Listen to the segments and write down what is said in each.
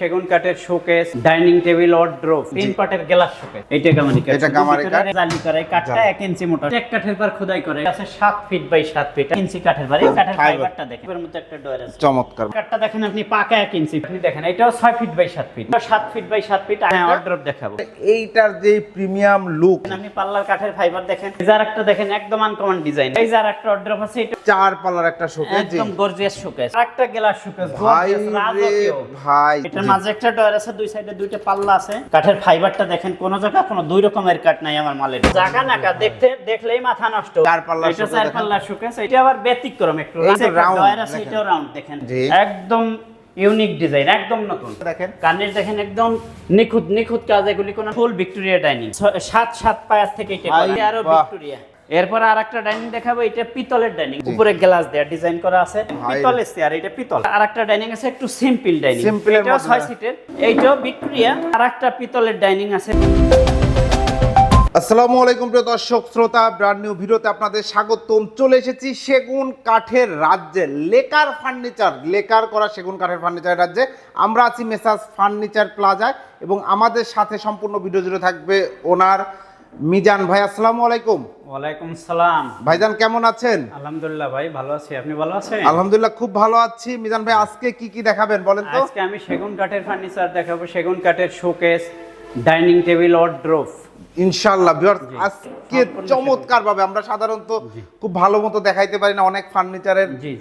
সেগুন কাঠের showcase dining table wardrobe তিন পাটের গ্লাস শোকেস এইটা গামারি কাঠ। এটা গামারি কাঠ। জালি করে কাঠটা জালি। এক ইঞ্চি মোটা। এক কাঠের পর খোদাই করে আছে সাত ফিট বাই সাত ফিট ইঞ্চি কাঠের পর এই কাঠের ফাইবারটা দেখেন। এর মধ্যে একটা ডয়ার আছে। চমৎকার। কাঠটা দেখেন আপনি পাকা এক ইঞ্চি আপনি দেখেন এটাও ছয় ফিট বাই সাত ফিট সাত ফিট বাই সাত ফিট হ্যাঁ ওয়ার্ড্রোব দেখাবো। এইটার যে প্রিমিয়াম লুক আপনি পাল্লার কাঠের ফাইবার দেখেন। এই যার একটা দেখেন একদম আনকমন ডিজাইন এই যার একটা ওয়ার্ড্রোব আছে এটা চার পাল্লার একটা শোকেস একদম গর্জিয়াস শোকেস আরেকটা গ্লাস শোকেস ভাই ভাই। মাঝে একটা ডয়ার আছে দুই সাইডে দুইটা পাল্লা আছে। কাঠের ফাইবারটা দেখেন কোন জায়গা কোনো দুই রকমের কাঠ নাই আমার মালের। জায়গা দেখতে দেখলেই মাথা নষ্ট। চার পাল্লার এটা চার। পাল্লার এটা আবার ব্যতিক্রম একটু। ডয়ার আছে এটাও রাউন্ড দেখেন। একদম ইউনিক ডিজাইন একদম নতুন। দেখেন। কানের দেখেন একদম নিখুঁত নিখুঁত কাজ এগুলি কোন ফুল ভিক্টোরিয়া ডাইনিং সাত সাত পায়ার থেকে আরও ভিক্টোরিয়া এরপর আর একটা ডাইনিং দেখাবো এটা পিতলের ডাইনিং উপরে গ্লাস দেয়া ডিজাইন করা আছে। ভাই। পিতলের চেয়ার এটা পিতল। আর একটা ডাইনিং আছে একটু সিম্পল ডাইনিং এটাও ছয় সিটের এইটাও ভিক্টোরিয়া। আর একটা পিতলের ডাইনিং আছে। আসসালামু আলাইকুম প্রিয় দর্শক শ্রোতা ব্র্যান্ড নিউ ভিডিওতে আপনাদের স্বাগতম। চলে এসেছি সেগুন কাঠের রাজ্যে লেকার ফার্নিচার লেকার করা সেগুন কাঠের ফার্নিচার রাজ্যে। আমরা আছি মেসাজ ফার্নিচার প্লাজায় এবং আমাদের সাথে সম্পূর্ণ ভিডিও জুড়ে থাকবে ওনার মিজান ভাই আসসালামু আলাইকুম। ওয়ালাইকুম সালাম। ভাইজান কেমন আছেন? আলহামদুলিল্লাহ ভাই ভালো আছি। আপনি ভালো আছেন? আলহামদুলিল্লাহ খুব ভালো আছি। মিজান ভাই আজকে কি কি দেখাবেন বলেন তো? আজকে আমি সেগুন কাঠের ফার্নিচার দেখাবো। সেগুন কাঠের শোকেস ডাইনিং টেবিল ওয়ার্ড্রোব ইনশাআল্লাহ ভিউয়ার্স আজকে চমৎকার ভাবে আমরা সাধারণত খুব ভালো মতো দেখাইতে পারি না অনেক ফার্নিচারের জি।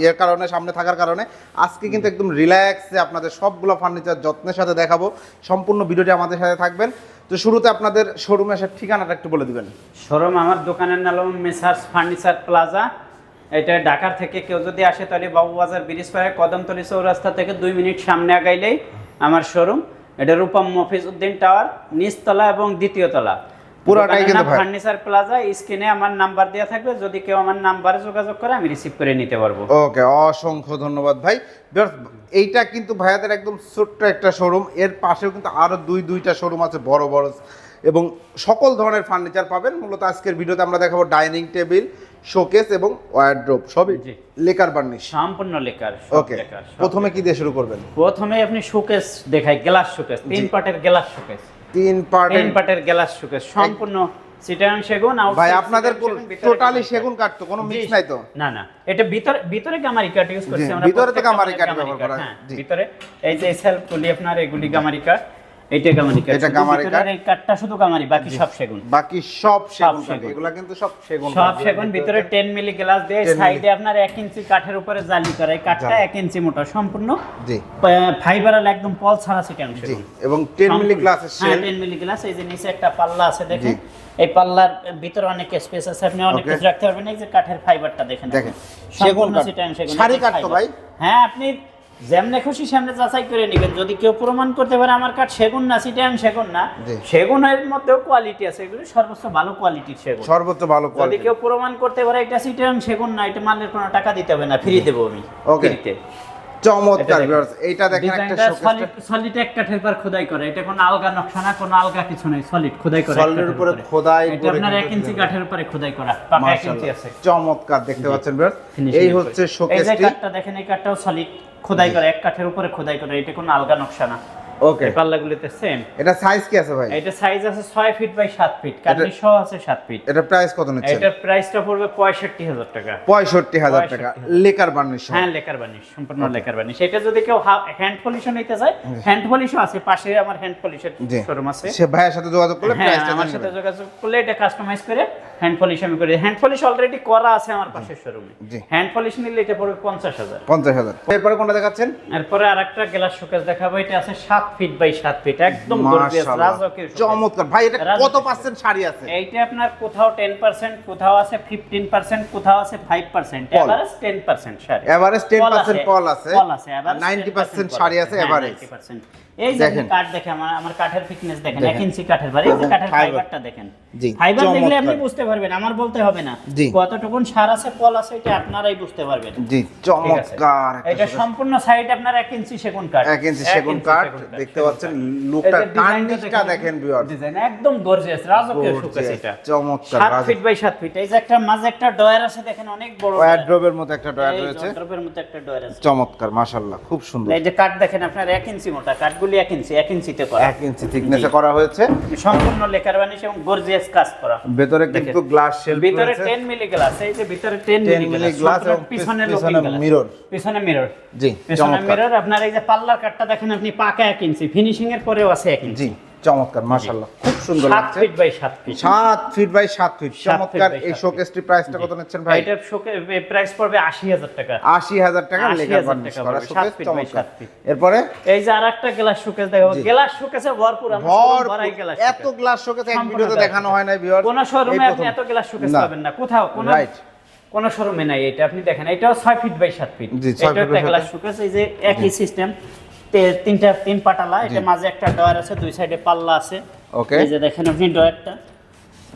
ইয়ের কারণে সামনে থাকার কারণে। আজকে কিন্তু একদম রিল্যাক্সে আপনাদের সবগুলো ফার্নিচার যত্নের সাথে দেখাবো। সম্পূর্ণ ভিডিওটি আমাদের সাথে থাকবেন। তো শুরুতে আপনাদের শোরুমে আসার ঠিকানাটা একটু বলে দিবেন। শোরুম আমার দোকানের নাম মেসার্স ফার্নিচার প্লাজা। এটা ঢাকার থেকে কেউ যদি আসে তাহলে বাবুবাজার ব্রিজ পাড়ায় কদমতলি চৌরাস্তা থেকে দুই মিনিট সামনে আগাইলেই আমার শোরুম এটা রূপম মফিজ উদ্দিন টাওয়ার নিচতলা এবং দ্বিতীয় তলা। পুরাটাই কিন্তু ভাই। ফার্নিচার প্লাজা স্ক্রিনে আমার নাম্বার দেওয়া থাকবে যদি কেউ আমার নাম্বারে যোগাযোগ করে আমি রিসিভ করে নিতে পারব। ওকে অসংখ্য ধন্যবাদ ভাই। এইটা কিন্তু ভাইয়াদের একদম ছোট্ট একটা শোরুম এর পাশেও কিন্তু আরও দুই দুইটা শোরুম আছে বড় বড়। এবং সকল ধরনের ফার্নিচার পাবেন মূলত আজকের ভিডিওতে আমরা দেখাবো ডাইনিং টেবিল শোকেস এবং ওয়ার্ড্রোব সবই। লেকার বার্নিশ সম্পূর্ণ লেকার ওকে প্রথমে কি দিয়ে শুরু করবেন? প্রথমে আপনি শোকেস দেখাই গ্লাস শোকেস তিন। পাটের গ্লাস শোকেস তিন পার্টের তিন পাটের গ্লাস শোকেস সম্পূর্ণ সিটান সেগুন ভাই আপনাদের টোটালি সেগুন কাঠ। কাঠ তো কোনো মিক্স নাই তো? না না এটা ভিতরে ভিতরে গামারি কাঠ ইউজ করছি? আমরা ভিতরে থেকে গামারি কাঠ ব্যবহার করা, হ্যাঁ, ভিতরে এই যে সেলফ গুলি আপনার এগুলি গামারি কাঠ এইটা গামারি কাঠ এটা গামারি কাঠ। এই কাঠটা শুধু গামারি বাকি সব সেগুন। বাকি সব সেগুন কাঠ এগুলা কিন্তু সব সেগুন সব সেগুন ভিতরে 10 মিলি গ্লাস দিয়ে সাইডে আপনার 1 ইঞ্চি কাঠের উপরে জালি করা। এই কাঠটা 1 ইঞ্চি মোটা সম্পূর্ণ জি। ফাইবারাল একদম পল ছাড়া সিটান জি। এবং টেন মিলি গ্লাসের শেল 10 মিলি গ্লাস এই যে নিচে একটা পাল্লা আছে দেখেন। এই পাল্লার ভিতরে অনেক স্পেস আছে আপনি অনেক কিছু রাখতে পারবেন। এই যে কাঠের ফাইবারটা দেখেন দেখেন, সেগুন কাঠ। সেগুন। সারি কাঠ তো ভাই? হ্যাঁ আপনি যেমনে খুশি সামনে যাচাই করে নেবেন। যদি কেউ প্রমাণ করতে পারে আমার কাঠ সেগুন না সিটান সেগুন না। সেগুনের মধ্যেও কোয়ালিটি আছে। এগুলো সর্বোচ্চ ভালো কোয়ালিটির সেগুন। সর্বোচ্চ ভালো যদি কোয়ালিটি কেউ প্রমাণ করতে পারে এটা সিটান সেগুন না এটা মালের কোনো টাকা দিতে হবে না ফ্রি দেবো আমি Okay. চমৎকার। এইটা দেখেন একটা সলিড সলিড এক কাঠের পর খোদাই করে। এটা কোনো আলগা নকশা না কোনো আলগা কিছু নাই সলিড খোদাই করে সলিডের উপরে খোদাই করে এটা আপনার 1 ইঞ্চি কাঠের উপরে খোদাই করা পাকা 1 ইঞ্চি আছে। চমৎকার দেখতে পাচ্ছেন ভিউয়ার্স এই হচ্ছে শোকেসটি এই যে কাঠটা দেখেন এই কাঠটাও সলিড খোদাই করে এক কাঠের উপরে খোদাই করে এটা কোনো আলগা নকশা না। ওকে পাল্লাগুলিতে সেম এটা সাইজ কি আছে ভাই? এটা সাইজ আছে 6 ফিট বাই 7 ফিট কাঠি সহ আছে 7 ফিট এটা প্রাইস কত নিচ্ছেন এটার প্রাইসটা পড়বে 65000 টাকা। পঁয়ষট্টি হাজার টাকা। 65,000 লেকার বার্নিশ হ্যাঁ। লেকার বানিশ সম্পূর্ণ লেকার বানিশ সেটা যদি কেউ হ্যান্ড পলিশও নিতে চায় হ্যান্ড পলিশও আছে পাশে আমার হ্যান্ড পলিশের শোরুম আছে। সে ভাইয়ের সাথে যোগাযোগ করলে হ্যাঁ প্রাইসটা আমার সাথে যোগাযোগ করলে এটা কাস্টমাইজ করে হ্যান্ড পলিশ আমি করে। হ্যান্ড পলিশ অলরেডি করা আছে আমার পাশের শোরুমে হ্যান্ড পলিশ নিলে এটা পড়বে পঞ্চাশ হাজার। পঞ্চাশ হাজার। এরপরে কোনটা দেখাচ্ছেন? এরপরে আরেকটা গ্লাস শোকেস দেখাবো। এটা আছে সাত ফিট বাই সাত ফিট একদম রাজকীয় চমৎকার। ভাই এটা কত পার্সেন্ট শাড়ি আছে? এইটা আপনার কোথাও টেন পার্সেন্ট কোথাও আছে ফিফটিন পার্সেন্ট কোথাও আছে five percent average ten percent sari. Average ten percent পল আছে। Pol আছে, নাইনটি পার্সেন্ট শাড়ি আছে। হ্যাঁ, এভারেজ 90% এই যে দেখেন। কাঠ দেখে আমার আমার কাঠের ফিটনেস দেখেন ইঞ্চি কাঠের বাড়ি এই কাঠের ফাইবারটা দেখেন। ফাইবার দেখলে আপনি বুঝতে পারবেন আমার বলতে হবে না। কতটুকুন সার আছে আছে এটা আপনারাই বুঝতে পারবেন। জি চমৎকার এটা সম্পূর্ণ সাইড আপনার ইঞ্চি সেগুন কাঠ। ইঞ্চি সেগুন কাঠ দেখতে পাচ্ছেন লুকটা কার্নিশটা দেখেন ডিজাইন একদম গর্জিয়াস রাজকীয় শোকেস এটা। চমৎকার 7 ফিট বাই 7 ফিট এই যে একটা মাঝে একটা ডয়ার আছে দেখেন অনেক বড় ওয়ার্ড্রোবের মতো একটা ডয়ার রয়েছে। মতো একটা ডয়ার আছে। চমৎকার মাশাআল্লাহ খুব সুন্দর। এই যে কাঠ দেখেন আপনার এক ইঞ্চি মোটা কাঠগুলি এক ইঞ্চি এক ইঞ্চিতে করা। এক ইঞ্চি থিকনেসে করা হয়েছে। সম্পূর্ণ লেকার বানিশ এবং গর্জিয়াস কাজ করা। ভেতরে কিন্তু গ্লাস শেলফ ভিতরে রয়েছে। 10 মিলি গ্লাস এই যে ভিতরে 10 10 মিলি গ্লাস এবং পিছনে গ্লাস পিছনে মিরর জি পিছনে মিরর আপনার এই যে পাল্লার কাটটা দেখেন আপনি পাকা এক ইঞ্চি ফিনিশিং এর পরেও আছে এক ইঞ্চি। জি চমৎকার মাশাআল্লাহ। খুব সুন্দর 7 লাগছে। Feet by 7 feet. সাত ফিট বাই সাত ফিট। চমৎকার। এই শোকেসটি প্রাইসটা কত নিচ্ছেন ভাই? এটার শোকে প্রাইস পড়বে 80000 টাকা। আশি হাজার টাকা 80,000 লেকার বার্নিশ করা শোকেস চমৎকার। এরপরে? এই যে আরেকটা গ্লাস শোকেস গ্লাস শোকেসে ভরপুর আমার ভরাই গ্লাস এত গ্লাস শোকেস এক ভিডিওতে দেখানো হয় না ভিউয়ার কোন শোরুমে আপনি এত গ্লাস শোকেস পাবেন না। কোথাও কোন রাইট কোন শোরুমে নাই। এটা আপনি দেখেন। এটাও 6 ফিট বাই 7 ফিট। এটা একটা গ্লাস শোকেস এই যে একই সিস্টেম তিনটা তিন পাটালা এটা মাঝে একটা ডয়ার আছে দুই সাইডে পাল্লা আছে। ওকে এই যে দেখেন আপনি ডয়ারটা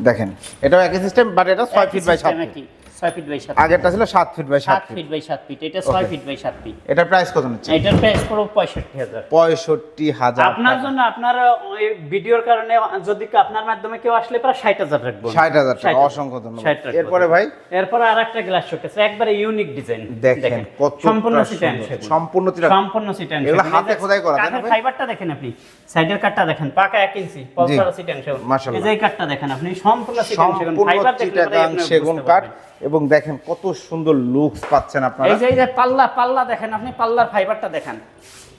দেখেন এটাও একই সিস্টেম বাট এটা ছয় ফিট বাই সাত ফিট 6 ফিট বাই 7 আগেরটা ছিল সাত feet by 7 feet by 7 feet এটা 6 ফিট বাই 7 ফিট এটার প্রাইস কত নিচ্ছে এটার প্রাইস পড়ো 65000 পঁয়ষট্টি হাজার আপনার জন্য আপনার ওই ভিডিওর কারণে যদি আপনার মাধ্যমে কেউ আসলে প্রায় ষাট হাজার রাখব। ষাট হাজার টাকা অসংখ্য ধন্যবাদ। এরপরে ভাই? এরপরে আর একটা গ্লাস শোকেস একবারে ইউনিক ডিজাইন দেখেন কত সম্পূর্ণ সিটেন সম্পূর্ণ সম্পূর্ণ সিটেন এগুলো হাতে খোদাই করা, ভাই? ফাইবারটা দেখেন আপনি। সাইডের কাটটা দেখেন পাকা এক ইঞ্চি পলসার সিটেন সেগুন এই যে কাটটা দেখেন আপনি সম্পূর্ণ সিটেন সেগুন ফাইবার পরে আপনি সেগুন পারবেন। এবং দেখেন কত সুন্দর লুকস পাচ্ছেন আপনারা। এই যে এই যে পাল্লা পাল্লা দেখেন আপনি পাল্লার ফাইবারটা দেখেন।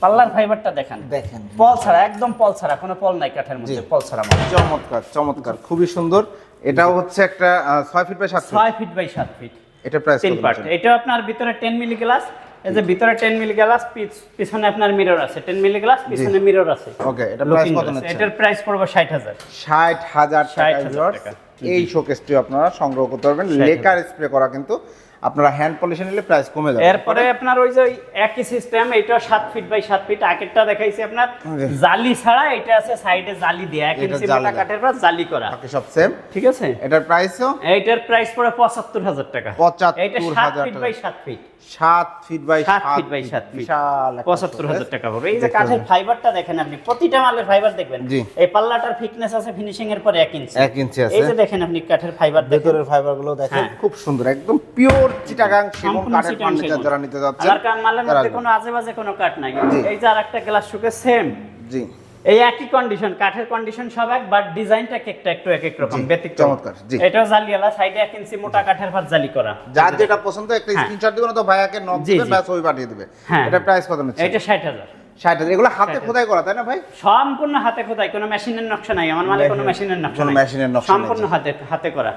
পাল্লার ফাইবারটা দেখেন। দেখেন। পল ছাড়া একদম পল ছাড়া কোনো পল নাই কাঠের মধ্যে পল ছাড়া। চমৎকার চমৎকার খুবই সুন্দর। এটাও হচ্ছে একটা ছয় ফিট বাই সাত ফিট ছয় ফিট বাই সাত ফিট এটা প্রাইস তিন পার্ট এটা আপনার ভিতরে টেন মিলি গ্লাস এই যে ভিতরে টেন মিলি গ্লাস পিছনে আপনার মিরর আছে। টেন মিলি গ্লাস পিছনে মিরর আছে। ওকে এটা প্রাইস কত এটার প্রাইস পড়বে ষাট হাজার। ষাট হাজার 60,000 টাকা টাকা। এই শোকেসটি আপনারা সংগ্রহ করতে পারবেন। লেকার স্প্রে করা কিন্তু আপনারা হ্যান্ড পলিশে নিলে প্রাইস কমে যাবে। এরপরে আপনার ওই যে একই সিস্টেম এটা সাত ফিট বাই সাত ফিট আগেরটা দেখাইছি আপনার। জালি ছাড়া এটা আছে সাইডে জালি দেয়া। এক এটা ইঞ্চি জালি মোটা কাঠের পর জালি করা। বাকি সব সেম ঠিক আছে? এটার প্রাইসও এটার প্রাইস পড়ে পঁচাত্তর হাজার টাকা। 75,000 টাকা এটা 7 ফিট বাই সাত ফিট সাত ফিট বাই সাত ফিট বাই সাত ফিট বিশাল পঁচাত্তর হাজার টাকা পড়বে এই যে কাঠের ফাইবারটা দেখেন আপনি প্রতিটা মালের ফাইবার দেখবেন। এই পাল্লাটার ফিটনেস আছে ফিনিশিং এর পরে এক ইঞ্চি এক ইঞ্চি আছে। এই যে দেখেন আপনি কাঠের ফাইবার ভেতরের ফাইবারগুলো দেখেন হ্যাঁ। খুব সুন্দর একদম পিওর চিটাগাং সেগুন কাঠের ফার্নিচার যারা নিতে যাচ্ছেন আমার কান মালের মধ্যে কোনো আজে বাজে কোনো কাঠ নাই। এই যে আরেকটা গ্লাস শুকে সেম জি। এই একই কন্ডিশন কাঠের কন্ডিশন সব এক বাট ডিজাইনটা একটা একটু এক এক রকম ব্যতিক্রম। চমৎকার, জি। এটাও জালিয়ালা সাইডে এক ইঞ্চি মোটা কাঠের ভাত জালি করা। যার যেটা পছন্দ একটা হ্যাঁ। স্ক্রিনশট দিবেন তো ভাইয়াকে নক জি, দিবে জি। ব্যাস ওই পাঠিয়ে দিবে। হ্যাঁ। এটা প্রাইস কত নিচ্ছে? এটা ষাট হাজার। ষাট হাজার। এগুলো হাতে খোদাই করা তাই না ভাই? সম্পূর্ণ হাতে খোদাই কোনো মেশিনের নকশা নাই আমার মানে কোনো মেশিনের নকশা কোনো নাই। মেশিনের নকশা সম্পূর্ণ হাতে হাতে করা।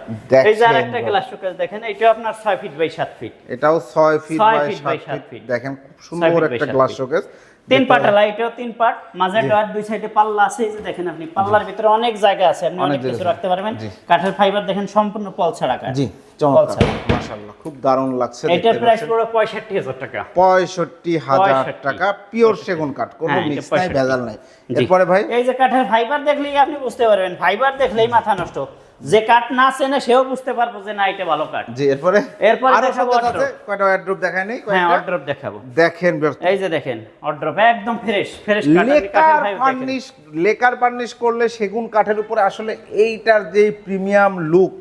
এই যে আরেকটা। গ্লাস শোকেস দেখেন এটা আপনার 6 ফিট বাই 7 ফিট এটাও ছয় ফিট ছয় বাই feet সাত ফিট দেখেন খুব সুন্দর একটা গ্লাস শোকেস তিন পার্ট আলা এটাও তিন পার্ট মাঝে ডয়ার দুই সাইডে পাল্লা আছে এই যে দেখেন আপনি পাল্লার ভিতরে অনেক জায়গা আছে আপনি অনেক কিছু রাখতে পারবেন। কাঠের ফাইবার দেখেন সম্পূর্ণ পল ছাড়া কাঠ। জি চমৎকার। মাশাআল্লাহ খুব দারুণ লাগছে এটার প্রাইস পঁয়ষট্টি হাজার টাকা। পঁয়ষট্টি হাজার 65 টাকা পিওর সেগুন কাঠ কোনো হ্যাঁ, মিক্স নাই ভেজাল নাই। এরপরে ভাই? এই যে কাঠের ফাইবার দেখলেই আপনি বুঝতে পারবেন ফাইবার দেখলেই মাথা নষ্ট। যে কাঠ না চেনে সেও বুঝতে পারব যে না এটা ভালো কাঠ জি এরপরে? এরপরে দেখাবো আছে। কয়টা ওয়ার্ড্রপ দেখায় নেই হ্যাঁ অর্ডার দেখাবো। দেখেন এই যে দেখেন অর্ডার একদম fresh fresh lacquer varnish lacquer varnish করলে সেগুন কাঠের উপরে আসলে এইটার যে প্রিমিয়াম লুক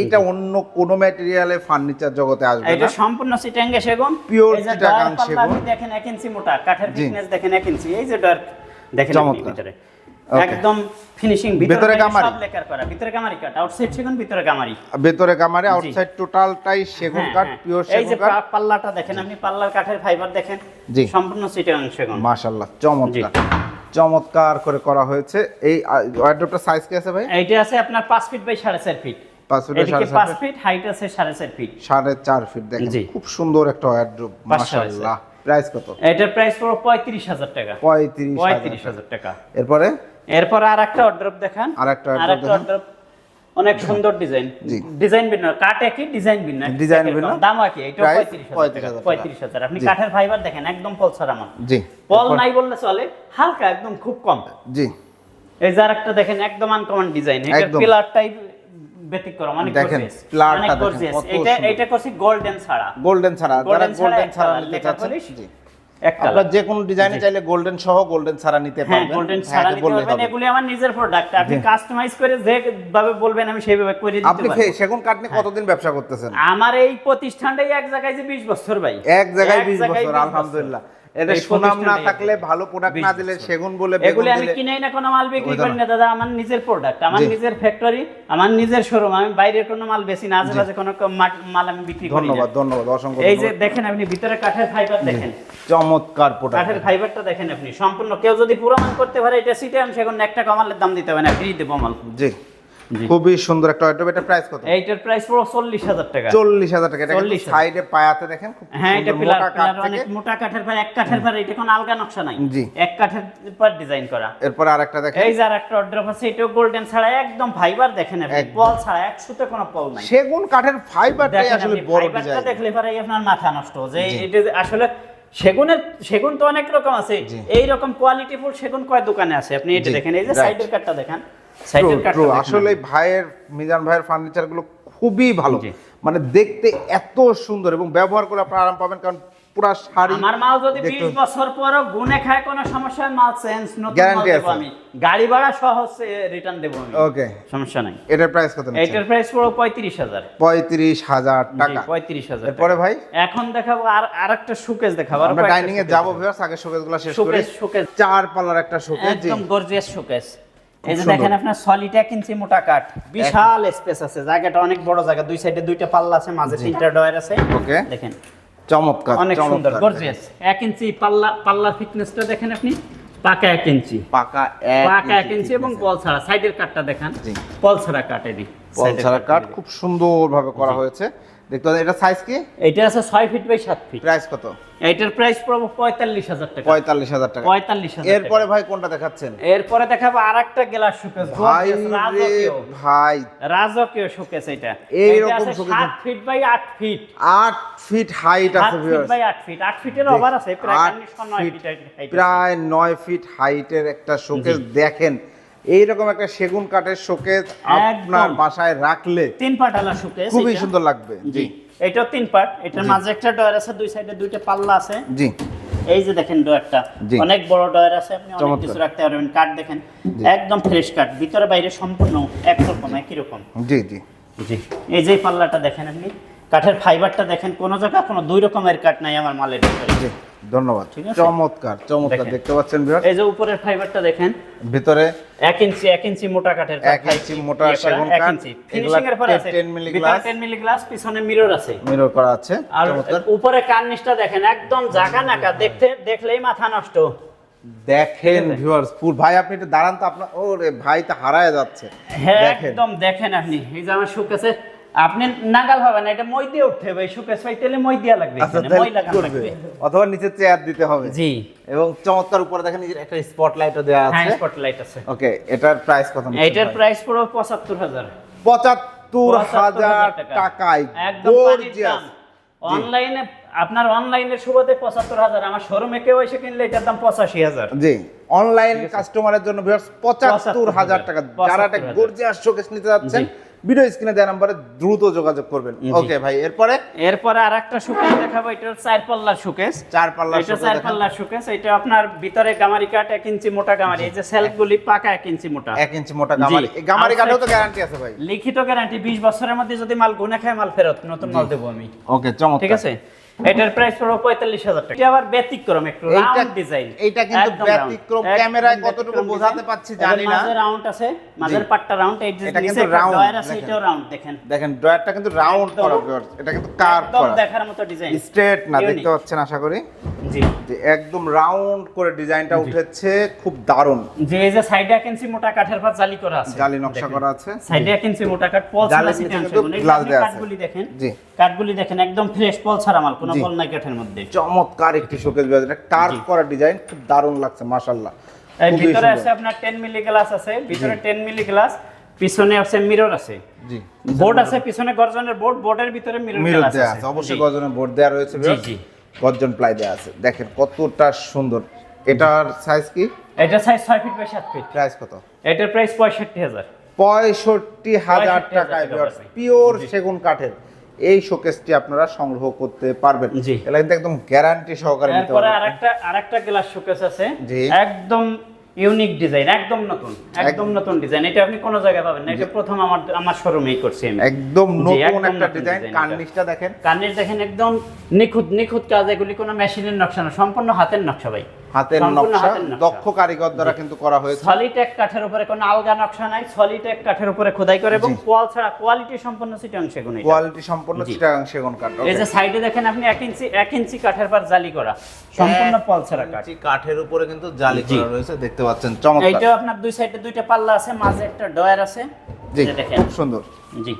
এইটা অন্য কোন ম্যাটেরিয়ালে ফার্নিচার জগতে আসবে না। এটা সম্পূর্ণ সিটাঙ্গে সেগুন। ডয়ার পাল্লা সেগুন। দেখেন এক ইঞ্চি মোটা কাঠের। ফিটনেস দেখেন এক ইঞ্চি এই যে ডয়ার দেখেন চমৎকার। ভিতরে. একদম ফিনিশিং ভিতরে গামারি? সব লেকার করা। ভিতরে গামারি কাঠ আউটসাইড সেগুন ভিতরে গামারি। ভেতরে কামারে আউটসাইড টোটালটাই সেগুন হ্যাঁ। পিওর এই যে সেগুন কাঠ পা- পাল্লাটা দেখেন আপনি পাল্লার কাঠের ফাইবার দেখেন জি। সম্পূর্ণ সিটাগাং সেগুন। মাশাআল্লাহ চমৎকার। চমৎকার করে করা হয়েছে। এই ওয়ার্ড্রপটা সাইজ কি আছে ভাই? এইটা আছে আপনার পাঁচ ফিট বাই সাড়ে চার ফিট পাঁচ ফিট সাড়ে পাঁচ ফিট হাইট আছে সাড়ে চার ফিট সাড়ে চার ফিট দেখেন। খুব সুন্দর একটা ওয়ার্ড্রপ মাশাআল্লাহ। প্রাইস কত? এটার প্রাইস পড়ো পঁয়ত্রিশ হাজার টাকা। পঁয়ত্রিশ পঁয়ত্রিশ হাজার টাকা। এরপরে? এরপর আর একটা অর্ডার দেখান। আরেকটা wardrobe আরেকটা অর্ডার অনেক সুন্দর ডিজাইন ডিজাইন ভিন্ন কাঠ একই ডিজাইন ভিন্ন। ডিজাইন ভিন্ন। দাম একই এটা Price পঁয়ত্রিশ হাজার 35,000 পঁয়ত্রিশ হাজার আপনি কাঠের ফাইবার দেখেন একদম পলসার আমার। জি। পল নাই বললে চলে হালকা একদম খুব কম। জি। এই যার একটা দেখেন একদম আনকমন ডিজাইন এটা। পিলার টাইপ ব্যতিক্রম অনেক দেখেন, গর্জিয়াস pillar টা অনেক দেখেন, এটা এটা করছি গোল্ডেন ছাড়া। গোল্ডেন ছাড়া যারা গোল্ডেন ছাড়া নিতে চাচ্ছেন জি। আপনারা যে কোনো ডিজাইনে চাইলে গোল্ডেন সহ গোল্ডেন ছাড়া নিতে হ্যাঁ পারবেন। গোল্ডেন হ্যাঁ, ছাড়া নিতে পারবেন। এগুলি আমার নিজের প্রোডাক্ট আপনি কাস্টমাইজ করে যেভাবে বলবেন আমি সেইভাবে করে দিতে পারব। আপনি সেগুন কাঠ নিয়ে কতদিন ব্যবসা করতেছেন? আমার এই প্রতিষ্ঠানটাই এক জায়গায় যে 20 বছর ভাই। এক জায়গায় বিশ জায়গায় বছর 20 আলহামদুলিল্লাহ। এটা সুনাম না থাকলে ভালো প্রোডাক্ট না দিলে সেগুন বলে বেগুন এগুলি আমি না কোনো মাল বিক্রি করি না। দাদা আমার নিজের প্রোডাক্ট আমার নিজের ফ্যাক্টরি আমার নিজের শোরুম আমি বাইরের কোনো মাল বেশি না আশেপাশে কোনো মাল আমি বিক্রি করি ধন্যবাদ ধন্যবাদ অসংখ্য এই যে দেখেন আপনি ভিতরে কাঠের ফাইবার দেখেন। চমৎকার প্রোডাক্ট কাঠের ফাইবারটা দেখেন আপনি সম্পূর্ণ কেউ যদি পুরোমান করতে পারে এটা সিটে আমি সেখানে একটা কমালের দাম দিতে হবে না ফ্রি দেবো মাল। জি। খুবই সুন্দর একটা আইটেম এটা প্রাইস কত? এইটার প্রাইস পুরো চল্লিশ হাজার টাকা। চল্লিশ হাজার টাকা। এটা সাইডে পায়াতে দেখেন খুব হ্যাঁ এটা পিলার পিলার অনেক মোটা কাঠের পার এক কাঠের পার এটা কোনো আলগা নকশা নাই। জি। এক কাঠের পার ডিজাইন করা। এরপর আরেকটা দেখেন। এই যার একটা অর্ডার আছে এটাও গোল্ডেন ছাড়া একদম ফাইবার দেখেন আপনি পল ছাড়া এক সুতে কোনো পল নাই। সেগুন কাঠের ফাইবারটাই আসলে বড় ফাইবারটা ডিজাইন দেখলে পরে আপনার মাথা নষ্ট। যে। এটা যে আসলে সেগুনের সেগুন তো অনেক রকম আছে। এই রকম কোয়ালিটি ফুল সেগুন কয় দোকানে আছে? আপনি এটা দেখেন এই যে. সাইডের কাটটা দেখেন। আসলে ভাইয়ের মিজান ভাইয়ের ফার্নিচারগুলো খুবই ভালো। মানে দেখতে এত সুন্দর এবং ব্যবহার করে আপনারা আরাম পাবেন কারণ পুরা শাড়ি আমার মাল যদি 20 বছর পরও গুনে খায় কোনো সমস্যা হয়, মাল চেঞ্জ নতুন আছে। আমি। গাড়ি ভাড়া সহ রিটার্ন দেবো আমি। ওকে সমস্যা নাই। এটার প্রাইস কত নিচ্ছেন এইটার প্রাইস পুরো পঁয়ত্রিশ হাজার। পঁয়ত্রিশ হাজার টাকা। পঁয়ত্রিশ হাজার এরপরে ভাই? এখন দেখাবো আর আরেকটা সুকেস দেখাবো। আমরা ডাইনিং এ যাব ভিউয়ার্স আগে শোকেসগুলো শেষ করি। শোকেস শোকেস চার পাল্লার একটা শোকেস একদম গর্জিয়াস শোকেস এই যে দেখেন আপনার এক ইঞ্চি মোটা কাঠ। বিশাল স্পেস আছে। জায়গাটা অনেক বড় জায়গা দুই সাইডে দুইটা পাল্লা আছে মাঝে তিনটা ডয়ার আছে। ওকে। দেখেন। চমৎকার অনেক সুন্দর গর্জিয়াস এক ইঞ্চি পাল্লা পাল্লার ফিটনেসটা দেখেন আপনি পাকা এক ইঞ্চি পাকা পাকা এক ইঞ্চি এবং পল ছাড়া। সাইডের কাঠটা দেখান। পল ছাড়া কাটেরই পল ছাড়া কাঠ খুব সুন্দরভাবে করা হয়েছে। দেখতে এটা সাইজ কি? এইটা আছে ছয় ফিট বাই সাত ফিট প্রাইস কত? এইটার প্রাইস পড়ব পঁয়তাল্লিশ হাজার টাকা। পঁয়তাল্লিশ হাজার টাকা। পঁয়তাল্লিশ হাজার এরপরে ভাই কোনটা দেখাচ্ছেন? এরপরে দেখাবো আর একটা গ্লাস শোকেস ভাই ভাই। রাজকীয় শোকেস এটা। এটা আছে showcase- সাত ফিট বাই আট ফিট আট ফিট হাইট আছে ফিট বাই আট ফিট আট ফিটের ওভার আছে প্রায় আট কন্ডিশন নয় ফিট ফিট প্রায় নয় ফিট হাইটের একটা শোকেস দেখেন। এইরকম একটা সেগুন কাঠের শোকেস আপনার একদম। বাসায় রাখলে তিন পাটালা শোকেস খুবই সুন্দর লাগবে। জি। জি। এটাও তিন পার্ট এটার মাঝে একটা ডয়ার আছে দুই সাইডে দুইটা পাল্লা আছে। জি। এই যে দেখেন ডয়ারটা অনেক বড় ডয়ার আছে আপনি অনেক কিছু রাখতে পারবেন। কাঠ দেখেন একদম ফ্রেশ কাঠ ভিতরে বাইরে সম্পূর্ণ একরকম একই রকম। জি জি। জি। এই যে পাল্লাটা দেখেন আপনি কাঠের ফাইবারটা দেখেন কোনো জায়গা কোনো দুই রকমের কাঠ নাই আমার মালের ভিতরে। জি। ধন্যবাদ? চমৎকার চমৎকার। দেখতে পাচ্ছেন এই যে উপরের ফাইবারটা দেখেন ভিতরে এক ইঞ্চি এক ইঞ্চি মোটা কাঠের ইঞ্চি মোটা সেগুন এক কাঠ। ইঞ্চি। ফিনিশিং এর পরে আছে। 10 মিলি গ্লাস। 10 মিলি গ্লাস পিছনে মিরর আছে। মিরর করা আছে আর উপরে কার্নিশটা দেখেন একদম জাগা নাকা দেখতে দেখলেই মাথা নষ্ট। দেখেন ভিউয়ার্স পুর ভাই আপনি একটু দাঁড়ান তো আপনার ওরে ভাই তো হারায় যাচ্ছে। হ্যাঁ একদম দেখেন আপনি। এই যে আমার শুকেছে আপনি নাগাল হবে না এটা মই দিয়ে উঠতে হবে শুকেশ ভাই তেলে মই দিয়া লাগবে আচ্ছা মই লাগানো লাগবে। অথবা নিচে চেয়ার দিতে হবে। জি। এবং চমৎকার উপরে দেখেন একটা স্পটলাইটও দেওয়া হ্যাঁ স্পটলাইট আছে। ওকে এটার প্রাইস কত ভাই? প্রাইস পুরো পঁচাত্তর হাজার। পঁচাত্তর হাজার টাকায় একদম গর্জিয়াস অনলাইনে আপনার অনলাইনের সুবাদে পঁচাত্তর হাজার আমার শোরুমে কেউ এসে কিনলে এটার দাম পঁচাশি হাজার। জি অনলাইন কাস্টমারের জন্য ভিউয়ার্স পঁচাত্তর হাজার টাকা। যারা একটা 75,000 গর্জিয়াস শোকেস নিতে যাচ্ছেন। ভিডিও স্ক্রিনে দেওয়া নাম্বারে দ্রুত যোগাযোগ করবেন। ওকে ভাই এরপরে? এরপরে আর একটা শোকেস দেখাবো এটা চার পাল্লার শোকেস চার পাল্লার এটা চার পাল্লার শোকেস এটা আপনার ভিতরে গামারি কাট এক ইঞ্চি মোটা গামারি। এই যে সেলফ গুলি পাকা এক ইঞ্চি মোটা। এক ইঞ্চি মোটা গামারি। গামারি কাটেও তো গ্যারান্টি আছে ভাই। লিখিত গ্যারান্টি বিশ বছরের মধ্যে যদি মাল গুনে খায় মাল ফেরত। নতুন মাল দেবো আমি। ওকে চমৎকার। ঠিক আছে? এটার প্রাইস পড়বে পঁয়তাল্লিশ হাজার টাকা। এটা আবার ব্যতিক্রম একটু রাউন্ড ডিজাইন এইটা কিন্তু ব্যতিক্রম। ক্যামেরায় কতটুকু বোঝাতে পারছি জানি না। মাঝে রাউন্ড আছে মাঝের পাটটা রাউন্ড এই এটা কিন্তু round, ডয়ার আছে এটাও রাউন্ড দেখেন। দেখেন ড্রয়ারটা কিন্তু রাউন্ড করা viewers, এটা কিন্তু কার্ভ একদম করা। দেখার মতো ডিজাইন স্ট্রেট না দেখতে পাচ্ছেন আশা করি? জি। যে একদম রাউন্ড করে ডিজাইনটা উঠেছে খুব দারুণ। যে এই যে সাইডে এক ইঞ্চি মোটা কাঠের পাত জালি করা আছে জালি নকশা করা আছে। সাইডে এক ইঞ্চি মোটা কাঠ পল ছাড়া আছে। কাঠগুলি দেখেন। জি। কাঠগুলি দেখেন একদম ফ্রেশ পল ছাড়া মাল কাঠের মধ্যে? চমৎকার একটি শোকেস কার্ভ করা ডিজাইন খুব দারুণ লাগছে মাশাআল্লাহ। এই ভিতরে আছে আপনার 10 মিলি গ্লাস আছে ভিতরে 10 মিলি গ্লাস পিছনে আছে মিরর আছে। জি। বোর্ড আছে পিছনে গর্জনের বোর্ড বোর্ডের ভিতরে মিরর আছে। অবশ্যই গজনের বোর্ড দেওয়া রয়েছে জি, জি। গর্জন প্লাই দেওয়া আছে। দেখেন কতটা সুন্দর। এটার সাইজ কি? এটা সাইজ ছয় ফিট বাই সাত ফিট প্রাইস কত? এটার প্রাইস পঁয়ষট্টি হাজার। পঁয়ষট্টি হাজার 65,000 টাকায় টাকা পিওর সেগুন কাঠের। এই শোকেসটি আপনারা সংগ্রহ করতে পারবেন। এটা কিন্তু একদম গ্যারান্টি সহকারে নিতে পারবেন। আরেকটা আরেকটা গ্লাস শোকেস আছে। একদম ইউনিক ডিজাইন একদম নতুন একদম। নতুন ডিজাইন এটা আপনি কোন জায়গায় পাবেন না। এটা প্রথম আমার আমার শোরুমেই করছি আমি। একদম নতুন একটা ডিজাইন কার্নিশটা দেখেন। কানের দেখেন একদম নিখুঁত নিখুঁত কাজ। এগুলি কোনো মেশিনের নকশা না সম্পূর্ণ হাতের নকশা ভাই। হাতের নকশা দক্ষ কারিগর দ্বারা কিন্তু করা হয়েছে। সলিটেক কাঠের উপরে কোনো আলগা নকশা নাই সলিটেক কাঠের উপরে খোদাই করে এবং কোয়াল ছাড়া কোয়ালিটি সম্পন্ন সিটং সেগুন এটা। কোয়ালিটি সম্পন্ন জি। চিটাগাং সেগুন কাঠ এই যে সাইডে দেখেন আপনি এক ইঞ্চি এক ইঞ্চি কাঠের পর জালি করা সম্পূর্ণ পল ছাড়া কাঠ কাঠি। কাঠের উপরে কিন্তু জালি করা রয়েছে দেখতে পাচ্ছেন চমৎকার। এইটাও আপনার দুই সাইডে দুইটা পাল্লা আছে মাঝে একটা ডয়ার আছে। জি দেখেন। খুব সুন্দর। জি।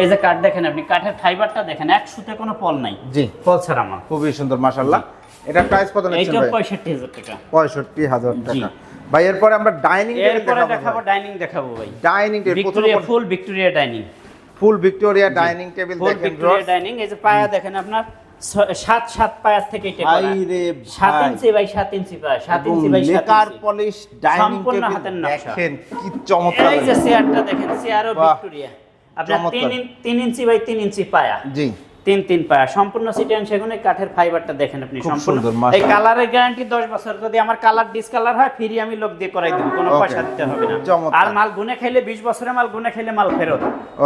এই যে কাঠ দেখেন আপনি কাঠের ফাইবারটা দেখেন এক সুতে কোনো পল নাই। জি। পল ছাড়া মাল খুবই সুন্দর মাশাল্লাহ এটা প্রাইস কত নিচ্ছেন পঁয়ষট্টি হাজার টাকা। পঁয়ষট্টি হাজার জি। টাকা ভাই এরপরে আমরা ডাইনিং টেবিল এরপরে দেখাবো দেখাবো ডাইনিং দেখাবো ভাই। Dining table Victoria full Victoria dining full Victoria dining table দেখেন ভিক্টোরিয়া ডাইনিং এই যে পায়া দেখেন আপনার সাত সাত পায়ার থেকে এটা। ভাই রে সাত ইঞ্চি বাই সাত ইঞ্চি পায়া সাত ইঞ্চি বাই সাত পলিশ ডাইনিং টেবিল হাতের নকশা। দেখেন কি চমৎকার এই যে চেয়ারটা দেখেন চেয়ারও ভিক্টোরিয়া আপনার তিন ইঞ্চি বাই তিন ইঞ্চি পায়া। জি। তিন তিন পায়া। সম্পূর্ণ সিটিয়ান সেগুনে কাঠের ফাইবারটা দেখেন আপনি সম্পূর্ণ। এই কালারের গ্যারান্টি 10 বছর যদি আমার কালার ডিসকালার হয় ফ্রি আমি লোক দিয়ে করাই দেব কোনো পয়সা দিতে হবে না। আর মাল গুনে খাইলে 20 বছরের মাল গুনে খাইলে মাল ফেরত।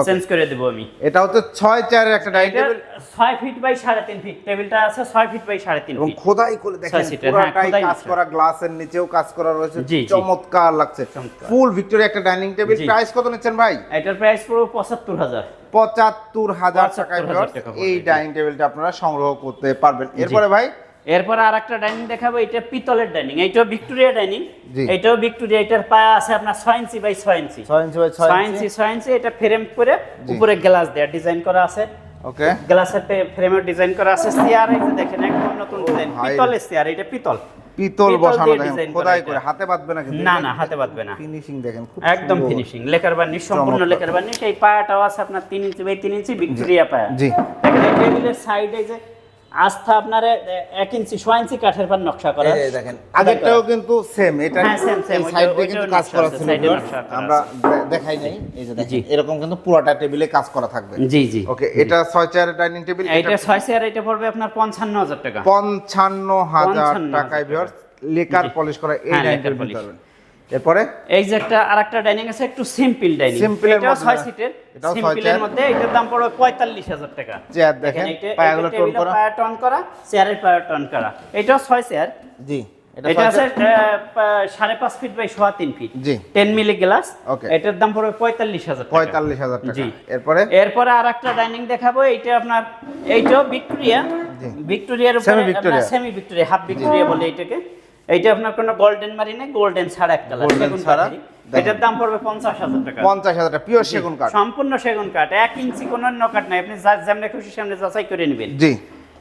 চেঞ্জ করে দেব আমি। এটা হচ্ছে ছয় চেয়ারের একটা dining table 6 feet by 3.5 feet টেবিলটা আছে 6 ফিট বাই 3.5 ফিট এবং খোদাই করে দেখেন হ্যাঁ, পুরোটাই কাজ। করা গ্লাসের নিচেও কাজ করা রয়েছে। চমৎকার লাগছে। ফুল ভিক্টোরিয়া একটা ডাইনিং টেবিল প্রাইস কত নিচ্ছেন ভাই? এটার প্রাইস পুরো 75000 পঁচাত্তর হাজার টাকায় টাকা এই ডাইনিং টেবিলটা আপনারা সংগ্রহ করতে পারবেন। এরপরে ভাই? এরপর আর একটা ডাইনিং দেখাবো এটা পিতলের ডাইনিং এইটাও ভিক্টোরিয়া ডাইনিং। এটাও ভিক্টোরিয়া এটার পায়া আছে আপনার 6 ইঞ্চি বাই 6 ইঞ্চি। ছয় ইঞ্চি বাই ছয় ইঞ্চি। ছয় ইঞ্চি এটা ফ্রেম করে উপরে গ্লাস দেয়া ডিজাইন করা আছে। ওকে। গ্লাসের ফ্রেমের ডিজাইন করা আছে। চেয়ার এই দেখেন একদম নতুন ডিজাইন। পিতলের চেয়ার এটা পিতল। পিতল বসানো দেখেন খোদাই করে হাতে বাঁধবে না না না হাতে বাঁধবে না। ফিনিশিং দেখেন একদম ফিনিশিং লেখার বার্নিশ সম্পূর্ণ লেখার বার্নিশ এই পায়াটাও আছে আপনার তিন ইঞ্চি বাই তিন ইঞ্চি ভিক্টোরিয়া পায়া। জি। টেবিলের সাইডে যে আস্থা আপনার এক ইঞ্চি ছয় ইঞ্চি কাঠের পর নকশা করা দেখেন আগেরটাও কিন্তু সেম এটা হ্যাঁ, সাইড দিয়ে কিন্তু কাজ করা আছে, ছিল আমরা দেখাই নাই। এই যে দেখেন এরকম কিন্তু পুরোটা টেবিলে কাজ করা থাকবে। জি জি। ওকে এটা ছয় চেয়ারের ডাইনিং টেবিল এইটা ছয় চেয়ার এটা পড়বে আপনার পঞ্চান্ন হাজার টাকা। পঞ্চান্ন হাজার 55,000 টাকায় ভিউয়ার্স লেকার পলিশ করা এই হ্যাঁ, ডাইনিং টেবিল পাবেন এরপরে? এই যে একটা আরেকটা ডাইনিং আছে একটু সিম্পল ডাইনিং। এটাও মধ্যে ছয় না? সিটের। এটাও ছয় সিম্পলের মধ্যে এটার দাম পড়বে পঁয়তাল্লিশ হাজার টাকা। চেয়ার দেখেন এইটা- পায়াগুলো এইটা টোন করা। পায়া টন করা চেয়ারের পায়া টন করা। এটাও ছয় চেয়ার। জি এটা এটা আছে? সাড়ে পাঁচ ফিট বাই সোয়া তিন ফিট। জি। Ten milli glass. এটার দাম পড়বে পঁয়তাল্লিশ হাজার পঁয়তাল্লিশ হাজার জি। এরপরে? এরপরে আর একটা ডাইনিং দেখাবো এইটা আপনার এইটাও ভিক্টোরিয়া। ভিক্টোরিয়ার উপরে সেমি ভিক্টোরিয়া হাফ ভিক্টোরিয়া বলে এটাকে এইটা আপনার কোনো গোল্ডেন মারি নেই গোল্ডেন ছাড়া একটা কালার সেগুন ছাড়া? এটার দাম পড়বে পঞ্চাশ হাজার টাকা। পঞ্চাশ হাজার টাকা পিওর সেগুন কাঠ। সম্পূর্ণ সেগুন কাঠ এক ইঞ্চি কোনো অন্য কাঠ নাই। আপনি যা- যেমনি খুশি সামনে যাচাই করে নেবেন। জি।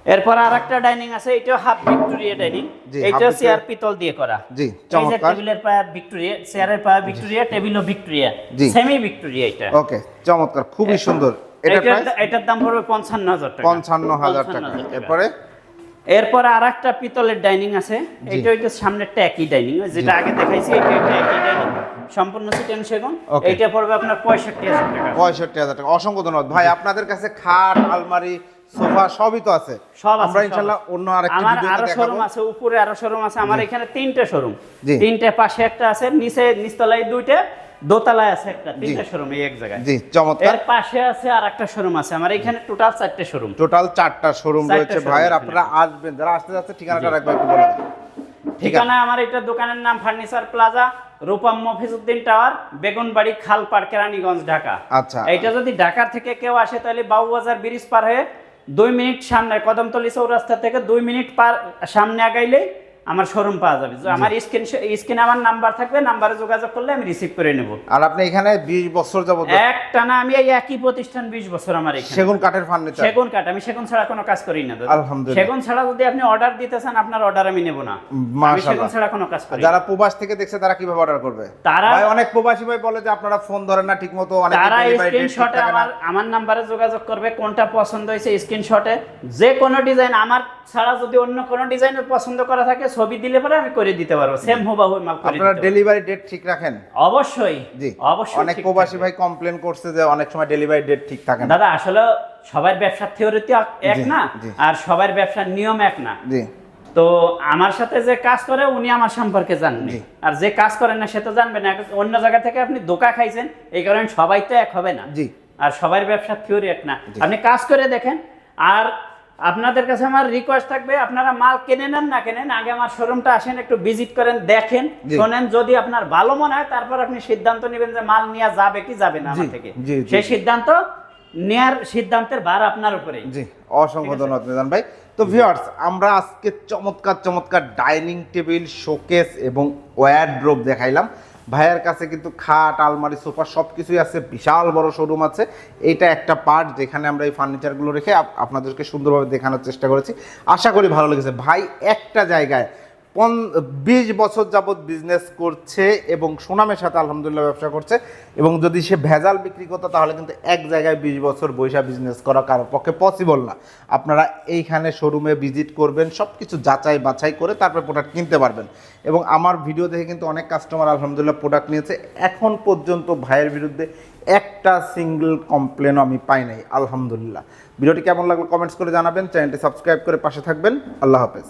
এরপর আর একটা ডাইনিং আছে এটাও half Victoria dining half chair পিতল দিয়ে করা। জি, এই যে চমৎকার। টেবিলের পায়া ভিক্টোরিয়া চেয়ারের পায়া ভিক্টোরিয়া টেবিলও ভিক্টোরিয়া। সেমি ভিক্টোরিয়া এটা। ওকে চমৎকার খুবই সুন্দর। এটা এটার দাম পড়বে পঞ্চান্ন হাজার টাকা। পঞ্চান্ন হাজার টাকা। 55,000 এরপরে? এরপর আর একটা পিতলের ডাইনিং আছে। এটা ওইটা সামনেরটা একই ডাইনিং। যেটা আগে দেখাইছি এটা এটা একই ডাইনিং। সম্পূর্ণ সিটেন সেগুন. এইটা পড়বে আপনার পঁয়ষট্টি হাজার টাকা। পঁয়ষট্টি হাজার টাকা। অসংখ্য ধন্যবাদ। ভাই আপনাদের কাছে খাট আলমারি সোফা সবই তো আছে। সব আমরা আছে। অন্য আরেকটি আমার আরও শোরুম আছে উপরে আরও শোরুম আছে। আমার এখানে তিনটে শোরুম। তিনটে পাশে একটা আছে নিচে নিচতলায় দুইটা। দোতলায় আছে একটা তিনটে শোরুম এই এক জায়গায়। জি চমৎকার। এর পাশে আছে আর একটা শোরুম আছে। আমার এখানে টোটাল চারটে শোরুম টোটাল চারটা শোরুম রয়েছে ভাইয়ের আপনারা আসবেন যারা আসতে যাচ্ছে ঠিকানাটা রাখবেন একটু ঠিকানা আমার এটা দোকানের নাম furniture plaza Rupam Mofizuddin tower Begunbari Khalpar Keraniganj Dhaka. আচ্ছা। এটা যদি ঢাকার থেকে কেউ আসে তাহলে বাবুবাজার ব্রিজ পার হয়ে দুই মিনিট সামনে কদমতলি চৌরাস্তা থেকে দুই মিনিট পার সামনে আগাইলেই আমার শোরুম পাওয়া যাবে। আমার স্ক্রিন স্ক্রিনে আমার নাম্বার থাকবে নাম্বারে যোগাযোগ করলে আমি রিসিভ করে নেব। আর আপনি এখানে বিশ বছর যাবত একটানা আমি এই একই প্রতিষ্ঠান বিশ বছর আমার এখানে। সেগুন কাঠের ফার্নিচার। সেগুন কাঠ আমি সেগুন ছাড়া কোনো কাজ করি না আলহামদুলিল্লাহ। সেগুন ছাড়া যদি আপনি অর্ডার দিতে চান আপনার অর্ডার আমি নেব না। আমি সেগুন ছাড়া কোনো কাজ করি না। যারা প্রবাস থেকে দেখছে তারা কীভাবে অর্ডার করবে? তারা- ভাই অনেক প্রবাসী ভাই বলে যে আপনারা ফোন ধরেন না ঠিক মতো অনেক তারা স্ক্রিনশটে আমার আমার নাম্বারে যোগাযোগ করবে কোনটা পছন্দ হয়েছে স্ক্রিনশটে যে কোনো ডিজাইন আমার ছাড়া যদি অন্য কোনো ডিজাইনের পছন্দ করা থাকে ছবি দিলে পরে আমি করে দিতে পারব। সেম হুবাহু মাল করে আপনারা ডেলিভারি ডেট ঠিক রাখেন? অবশ্যই জি। অবশ্যই অনেক প্রবাসী ভাই কমপ্লেন করছে যে অনেক সময় ডেলিভারি ডেট ঠিক থাকে না। দাদা আসলে সবার ব্যবসার থিওরি তো এক না আর সবার ব্যবসার নিয়ম এক না। জি। তো আমার সাথে যে কাজ করে উনি আমার সম্পর্কে জানেন জি। আর যে কাজ করেন না সে তো জানবে না। অন্য জায়গা থেকে আপনি দোকা খাইছেন এই কারণে সবাই তো এক হবে না। জি। আর সবার ব্যবসার থিওরি এক না। আপনি কাজ করে দেখেন আর আপনাদের কাছে আমার রিকোয়েস্ট থাকবে আপনারা মাল কিনে নেন না কেনেন আগে আমার শোরুমটা আসেন একটু ভিজিট করেন দেখেন শোনেন যদি আপনার ভালো মনে হয় তারপর আপনি সিদ্ধান্ত নেবেন যে মাল নেওয়া যাবে কি যাবে না আমার থেকে। সেই সিদ্ধান্ত নেয়ার সিদ্ধান্তের ভার আপনার উপরে জি অসংখ্য ধন্যবাদ মেজান ভাই। তো ভিউয়ার্স আমরা আজকে চমৎকার চমৎকার ডাইনিং টেবিল শোকেস এবং ওয়ারড্রোব দেখাইলাম। ভাইয়ের কাছে কিন্তু খাট, আলমারি, সোফা সব কিছুই আছে, বিশাল বড় শোরুম আছে। এটা একটা পার্ট যেখানে আমরা এই ফার্নিচারগুলো রেখে আপনাদেরকে সুন্দরভাবে দেখানোর চেষ্টা করেছি। আশা করি ভালো লেগেছে। ভাই, একটা জায়গায় পন, বিশ বছর যাবৎ বিজনেস করছে এবং সুনামের সাথে আলহামদুলিল্লাহ ব্যবসা করছে এবং যদি সে ভেজাল বিক্রি করতো, তাহলে কিন্তু এক জায়গায় বিশ বছর বৈশা বিজনেস করা কারোর পক্ষে পসিবল না। আপনারা এইখানে শোরুমে ভিজিট করবেন সব কিছু যাচাই বাছাই করে তারপর প্রোডাক্ট কিনতে পারবেন। এবং আমার ভিডিও দেখে কিন্তু অনেক কাস্টমার আলহামদুলিল্লাহ প্রোডাক্ট নিয়েছে। এখন পর্যন্ত ভাইয়ের বিরুদ্ধে একটা সিঙ্গেল কমপ্লেনও আমি পাই নাই, আলহামদুলিল্লাহ। ভিডিওটি কেমন লাগল কমেন্টস করে জানাবেন। চ্যানেলটি সাবস্ক্রাইব করে পাশে থাকবেন। আল্লাহ হাফেজ।